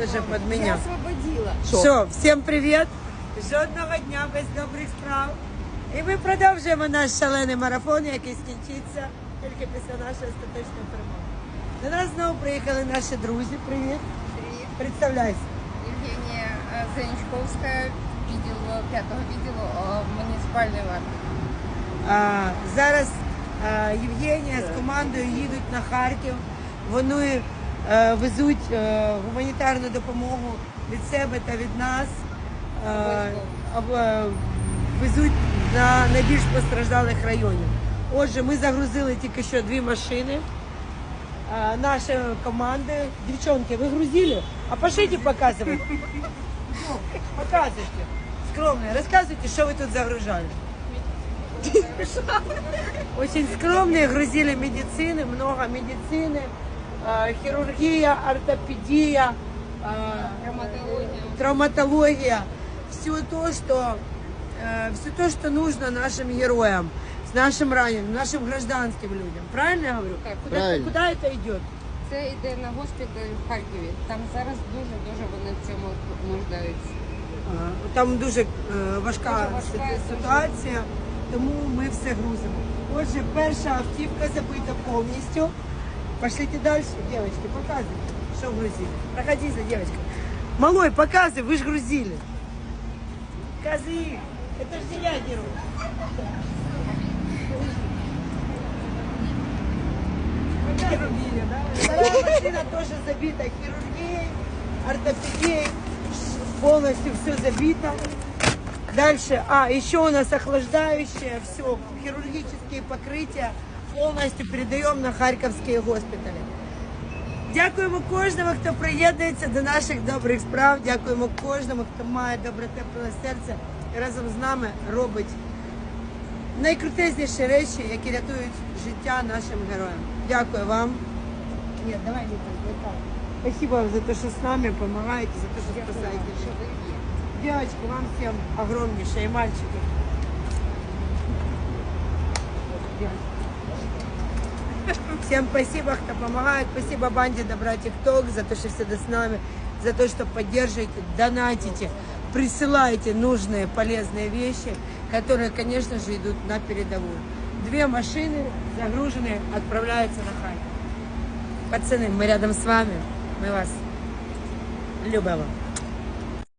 уже под Я меня. освободила. Що, всім привіт! Жодного дня без добрих справ. І ми продовжуємо наш шалений марафон, який скінчиться тільки після нашої остаточної перемоги. До нас знову приїхали наші друзі. Привіт! Привет. Представляйся. Евгения э, Заничковская, видел, пятого видел э, муниципальной армии. А, зараз а, Євгенія з командою їдуть на Харків. Вони е, везуть е, гуманітарну допомогу від себе та від нас. Е, об- е, везуть на найбільш постраждалих районів. Отже, ми загрузили тільки що дві машини. А, нашей команды. Девчонки, вы грузили? А пошлите показывать. Ну, Показывайте. Скромные. Рассказывайте, что вы тут загружали. Очень скромные грузили медицины, много медицины, э, хирургия, ортопедия, э, Травматология. травматология, все то, что э, все то, что нужно нашим героям, с нашим раненым, нашим гражданским людям. Правильно я говорю? Так, Куда, Правильно. куда это идет? Це йде на госпіталь в Харкові. Там зараз дуже-дуже вони в цьому нуждаються. А, Там дуже е, важка Дуже важка си- дуже. ситуація, тому ми все грузимо. Отже, перша автівка забита повністю. Пошлите далі, девочки, показуйте, що грузили. Проходите, девочка. Малой, показывай, вы же грузили. Козы, это же не я герой. Грузили, да? Вторая тоже забита хирургией, ортопедией, полностью все забито. Дальше, а, еще у нас охлаждающее, все, хирургические покрытия полностью передаем на харківські госпіталі. Дякуємо кожному, хто приєднується до наших добрих справ. Дякуємо кожному, хто має добре тепле серце і разом з нами робить найкрутезніші речі, які рятують життя нашим героям. Дякую вам. Ні, давай не так. Спасибо вам за те, що з нами допомагаєте, за те, що спасаєте. Девочки, вам всем огромнейшее, и мальчики. Всем спасибо, кто помогает. Спасибо банде Добра ТикТок за то, что всегда с нами, за то, что поддерживаете, донатите, присылаете нужные полезные вещи, которые, конечно же, идут на передовую. Две машины загруженные отправляются на Харьков. Пацаны, мы рядом с вами. Мы вас любим.